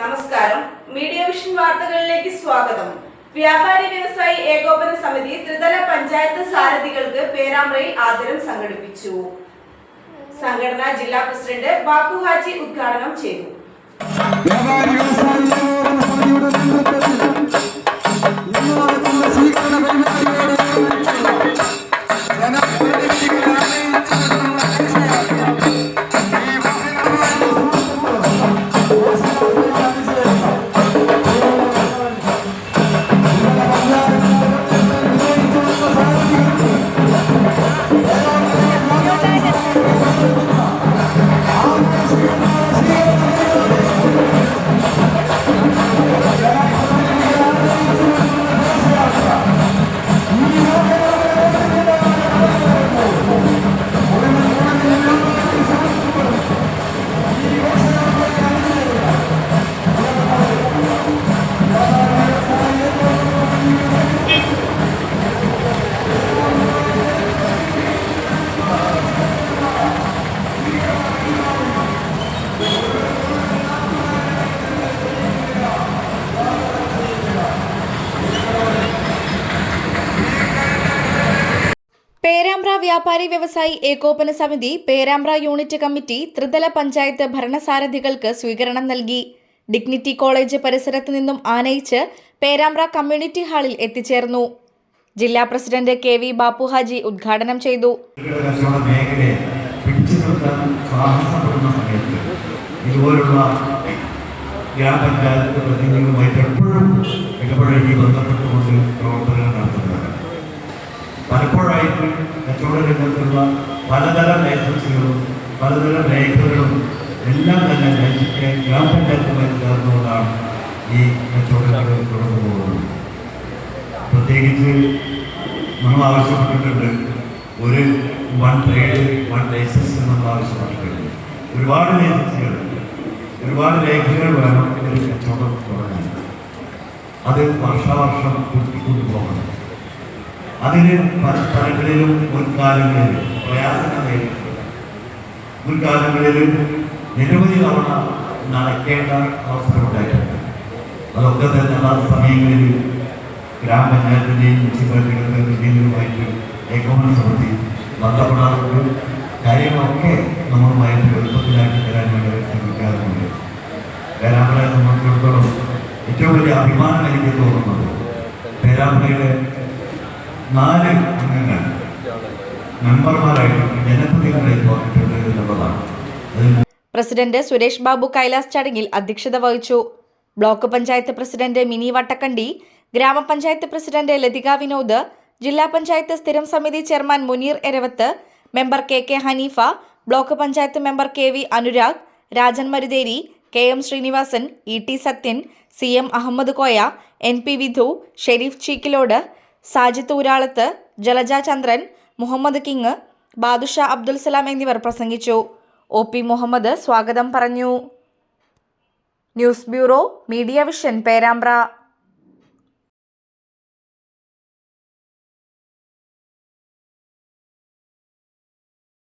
നമസ്കാരം. Media vision വാർത്തകളിലേക്ക് സ്വാഗതം. വ്യാപാരി വ്യവസായി ഏകോപന സമിതി ത്രിതല പഞ്ചായത്ത് സാരഥികൾക്ക് പേരാമ്പ്രയിൽ ആദരം സംഘടിപ്പിച്ചു. സംഘടന ജില്ലാ പ്രസിഡന്റ് ബാബു ഹാജി ഉദ്ഘാടനം ചെയ്തു. പേരാമ്പ്ര വ്യാപാരി വ്യവസായി ഏകോപന സമിതി പേരാമ്പ്ര യൂണിറ്റ് കമ്മിറ്റി ത്രിതല പഞ്ചായത്ത് ഭരണസാരഥികൾക്ക് സ്വീകരണം നൽകി. ഡിഗ്നിറ്റി കോളേജ് പരിസരത്ത് നിന്നും ആനയിച്ച് പേരാമ്പ്ര കമ്മ്യൂണിറ്റി ഹാളിൽ എത്തിച്ചേർന്നു. ജില്ലാ പ്രസിഡന്റ് കെ വി ബാപ്പുഹാജി ഉദ്ഘാടനം ചെയ്തു. ഗ്രാമപഞ്ചായത്ത് പ്രതിനിധികളുമായിട്ട് എപ്പോഴും ഇടപഴകി ബന്ധപ്പെട്ടുകൊണ്ട് പ്രവർത്തനങ്ങൾ കച്ചവട രംഗത്തുള്ള പലതരം ലൈസൻസുകളും പലതരം രേഖകളും എല്ലാം തന്നെ രാജ്യത്തെ ഗ്രാമപഞ്ചായത്തുമായി ചേർന്നുകൊണ്ടാണ് ഈ കച്ചവടങ്ങൾ തുടർന്നു പോകുന്നത്. പ്രത്യേകിച്ച് നമ്മൾ ആവശ്യപ്പെട്ടിട്ടുണ്ട് ഒരു വൺ ട്രേഡ് വൺ ലൈസൻസ് നമ്മൾ ആവശ്യപ്പെട്ടിട്ടുണ്ട്. ഒരുപാട് ലൈസൻസുകൾ ഒരുപാട് രേഖകൾ വേണം ഒരു കച്ചവടം തുടങ്ങാൻ. അത് വർഷാവർഷം കൂട്ടിക്കൊണ്ടു പോകണം അതിന് പല മുൻകാലങ്ങളിലും പ്രയാസങ്ങൾ നേരിട്ടുണ്ട് മുൻകാലങ്ങളിൽ നിരവധി തവണ നടക്കേണ്ട അവസരമുണ്ടായിട്ടുണ്ട്. അതൊക്കെ തന്നെ ആ സമയങ്ങളിൽ ഗ്രാമപഞ്ചായത്തിന്റെയും മുനിസിപ്പാലിറ്റികളുടെയും ഏകോപന സമിതി ബന്ധപ്പെടാറുണ്ട്. കാര്യങ്ങളൊക്കെ നമ്മളുമായിട്ട് എളുപ്പത്തിലാക്കി തരാൻ വേണ്ടി ശ്രമിക്കാറുണ്ട്. പേരാമ്പ്രയെ സംബന്ധിച്ചിടത്തോളം ഏറ്റവും വലിയ അഭിമാനം എനിക്ക് തോന്നുന്നത് പേരാമ്പ്രയുടെ നാല് അംഗങ്ങൾ. മെമ്പർമാരായിട്ട് ജനപ്രതിനിധികളായി തോന്നിയിട്ടുണ്ട് എന്നുള്ളതാണ്. പ്രസിഡന്റ് സുരേഷ് ബാബു കൈലാസ് ചടങ്ങിൽ അധ്യക്ഷത വഹിച്ചു. ബ്ലോക്ക് പഞ്ചായത്ത് പ്രസിഡന്റ് മിനി വട്ടക്കണ്ടി ഗ്രാമപഞ്ചായത്ത് പ്രസിഡന്റ് ലതിക വിനോദ് ജില്ലാ പഞ്ചായത്ത് സ്ഥിരം സമിതി chairman Muneer Eravath member K K Haneefa block panchayat member K V Anurag Rajan Maruthery K M Srinivasan E T Sathyan C M Ahammed Koya N P Vidhu Sherif Cheekkilode Sajith Uralath Jalaja Chandran Muhammad king Badusha Abdul Salam എന്നിവർ പ്രസംഗിച്ചു. O P Muhammad സ്വാഗതം പറഞ്ഞു. News bureau media vision Perambra.